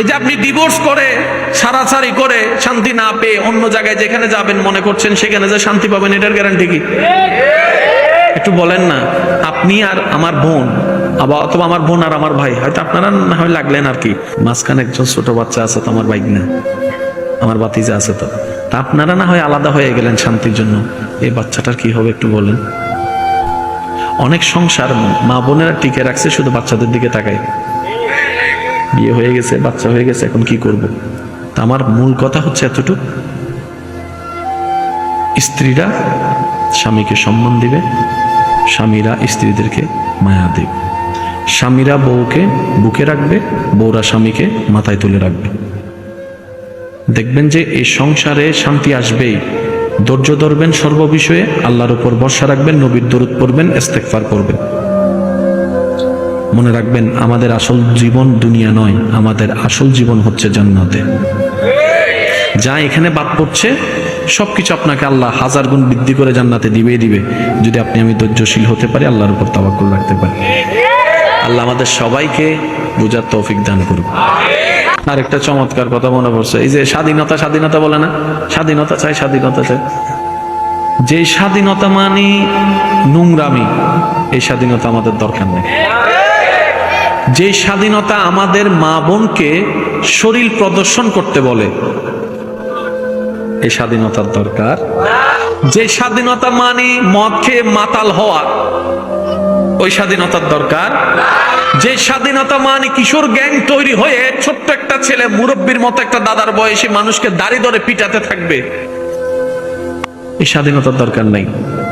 এই যে আপনি ডিভোর্স করে সারাসারি করে শান্তি না পেয়ে অন্য জায়গায় যেখানে যাবেন মনে করছেন, সেখানে যে শান্তি পাবেন, এটার গ্যারান্টি কি? একটু বলেন না, আপনি আর আমার বোন অথবা আমার বোন আর আমার ভাই, হয়তো আপনারা না হয় লাগলেন আর কি। মাঝখানে একজন ছোট বাচ্চা আছে তো আমার বাইক না আমার বাতিজা আছে তো। তা আপনারা না হয় আলাদা হয়ে গেলেন শান্তির জন্য। এই বাচ্চাটার কি হবে একটু বলেন। অনেক সংসার মা বোনেরা টিকে রাখছে, শুধু বাচ্চাদের দিকে তাকায়। বিয়ে হয়ে গেছে, বাচ্চা হয়ে গেছে, এখন কি করব? আমার মূল কথা হচ্ছে এতটুকু। স্ত্রীরা স্বামীকে সম্মান দিবে, স্বামীরা স্ত্রীদেরকে মায়া দেবে। স্বামীরা বউকে বুকে রাখবে, বউরা স্বামীকে মাথায় তুলে রাখবে। দেখবেন যে এই সংসারে শান্তি আসবেই। ধৈর্য ধরবেন সর্ববিষয়ে, আল্লাহর উপর ভরসা রাখবেন, নবীর দরুদ পড়বেন, ইস্তেগফার করবেন। মনে রাখবেন, আমাদের আসল জীবন দুনিয়া নয়, আমাদের আসল জীবন হচ্ছে জান্নাতে। যা এখানে বাদ পড়ছে, সবকিছু আপনাকে আল্লাহ হাজার গুণ বৃদ্ধি করে জান্নাতে দিবেই দিবে। যদি আপনি আমি ধৈর্যশীল হতে পারি, আল্লাহর উপর তাওয়াক্কুল রাখতে পারি। আল্লাহ আমাদের সবাইকে বুঝার তৌফিক দান করুক। আর একটা চমৎকার কথা মনে পড়ছে, এই যে স্বাধীনতা স্বাধীনতা বলে না? স্বাধীনতা চাই স্বাধীনতা চাই। যে স্বাধীনতা মানে নোংরামি, এই স্বাধীনতা আমাদের দরকার নেই। যে স্বাধীনতা আমাদের মা বোনকে শরীর প্রদর্শন করতে বলে, এই স্বাধীনতার দরকার। যে স্বাধীনতা মানে মদ খেয়ে মাতাল হওয়া, ওই স্বাধীনতার দরকার। যে স্বাধীনতা মানে কিশোর গ্যাং তৈরি হয়ে ছোট্ট একটা ছেলে মুরব্বীর মতো একটা দাদার বয়সী মানুষকে দাড়ি ধরে পিটাতে থাকবে। এই স্বাধীনতার দরকার নাই।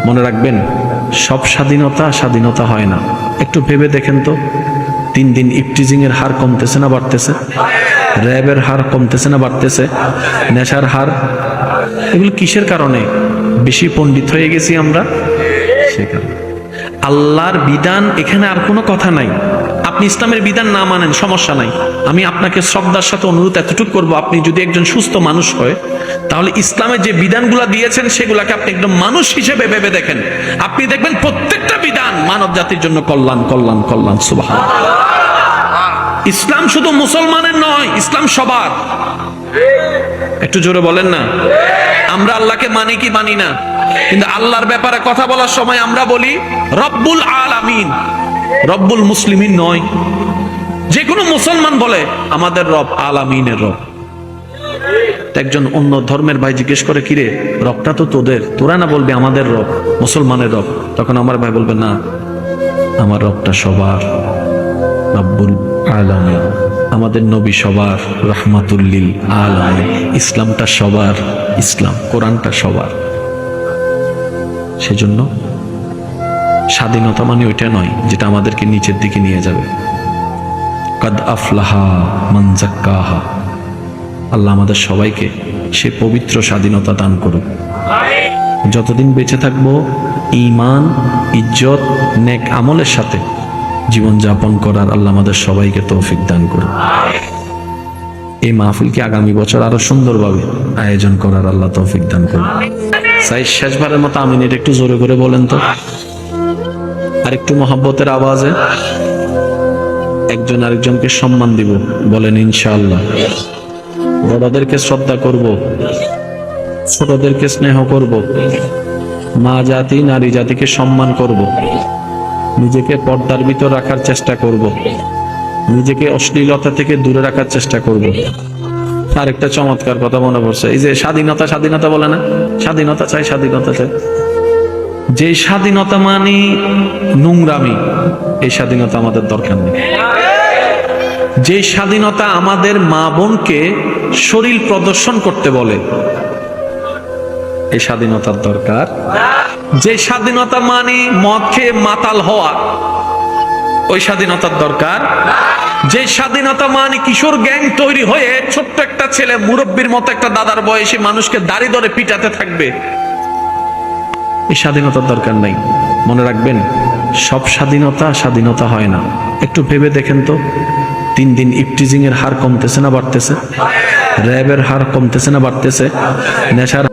মনে রাখবেন, সব স্বাধীনতা স্বাধীনতা হয় না। একটু ভেবে দেখেন তো। তিন দিন ইপটিজিং এর হার কমতেছে না, বাড়তেছে। র্যাবের হার কমতেছে না, বাড়তেছে। নেশার হার, এগুলো কিসের কারণে? বেশি পণ্ডিত হয়ে গেছি আমরা। আল্লাহর বিধান এখানে আর কোনো কথা নাই। আপনি ইসলামের বিধান না মানেন, সমস্যা নাই। আমি আপনাকে শ্রদ্ধার সাথে অনুরোধ এতটুকু করব, আপনি যদি একজন সুস্থ মানুষ হয়, তাহলে ইসলামের যে বিধানগুলো দিয়েছেন, সেগুলাকে আপনি একদম মানুষ হিসেবে ভেবে দেখেন। আপনি দেখবেন প্রত্যেকটা বিধান মানব জাতির জন্য কল্যাণ কল্যাণ কল্যাণ সুবাহ ইসলাম শুধু মুসলমানের নয়, ইসলাম সবার। একটু জোরে বলেন না। আমরা আল্লাহকে মানি কি মানি না। কিন্তু আল্লাহর ব্যাপারে কথা বলার সময় আমরা বলি, রব্বুল আলামিন। রব্বুল মুসলিমিন নয়। যে কোনো মুসলমান বলে, আমাদের রব আলামিনের রব। একজন অন্য ধর্মের ভাই জিজ্ঞেস করে, কিরে, রবটা তো তোদের। তোরা না বলবি আমাদের রব, মুসলমানের রব? তখন আমার ভাই বলবে, না, আমার রবটা সবার। রব্বুল আলামিন। আমাদের নবী সবার রহমাতুল্লিল আলামিন। ইসলামটা সবার ইসলাম, কোরআনটা সবার। সেজন্য স্বাধীনতা মানে ওইটা নয়, যেটা আমাদেরকে নিচের দিকে নিয়ে যাবে। কাদ আফলাহা মানজাক্কাহা আল্লাহ আমাদের সবাইকে সে পবিত্র স্বাধীনতা দান করুক। যতদিন বেঁচে থাকব ইমান ইজ্জত, নেক আমলের সাথে জীবন যাপন করার আল্লাহ আমাদের সবাইকে তৌফিক দান করুক এই মাহফিলকে আগামী বছর আরও সুন্দরভাবে আয়োজন করার আল্লাহ তৌফিক দান করুন। সাই শেষবারের মতো আমিন এটা একটু জোরে করে বলেন তো। আর একটু মহাব্বতের আওয়াজে একজন আরেকজনকে সম্মান দিব, বলেন ইনশাআল্লাহ। বড়দেরকে শ্রদ্ধা করব, ছোটদেরকে স্নেহ করব, মা জাতি, নারী জাতিকে সম্মান করব। নিজেকে পর্দার ভিতর রাখার চেষ্টা করব। নিজেকে অশ্লীলতা থেকে দূরে রাখার চেষ্টা করব। আর একটা চমৎকার কথা মনে পড়ছে। এই যে স্বাধীনতা স্বাধীনতা বলে না? স্বাধীনতা চাই স্বাধীনতা চাই। যে স্বাধীনতা মানে নোংরামি, এই স্বাধীনতা আমাদের দরকার নেই। যে স্বাধীনতা আমাদের মা বোনকে শরীর প্রদর্শন করতে বলে, এই স্বাধীনতার দরকার যে স্বাধীনতা মানে মদ খেয়ে মাতাল হওয়া, ওই স্বাধীনতার দরকার। যে স্বাধীনতা মানে কিশোর গ্যাং তৈরি হয়ে ছোট্ট একটা ছেলে মুরব্বীর মতো একটা দাদার বয়সী মানুষকে দাড়ি ধরে পিটাতে থাকবে, এই স্বাধীনতার দরকার নাই। মনে রাখবেন, সব স্বাধীনতা স্বাধীনতা হয় না। একটু ভেবে দেখেন তো, তিন দিন ইপটিজিং এর হার কমতেছে না বাড়তেছে? র্যাবের হার কমতেছে না বাড়তেছে? নেশার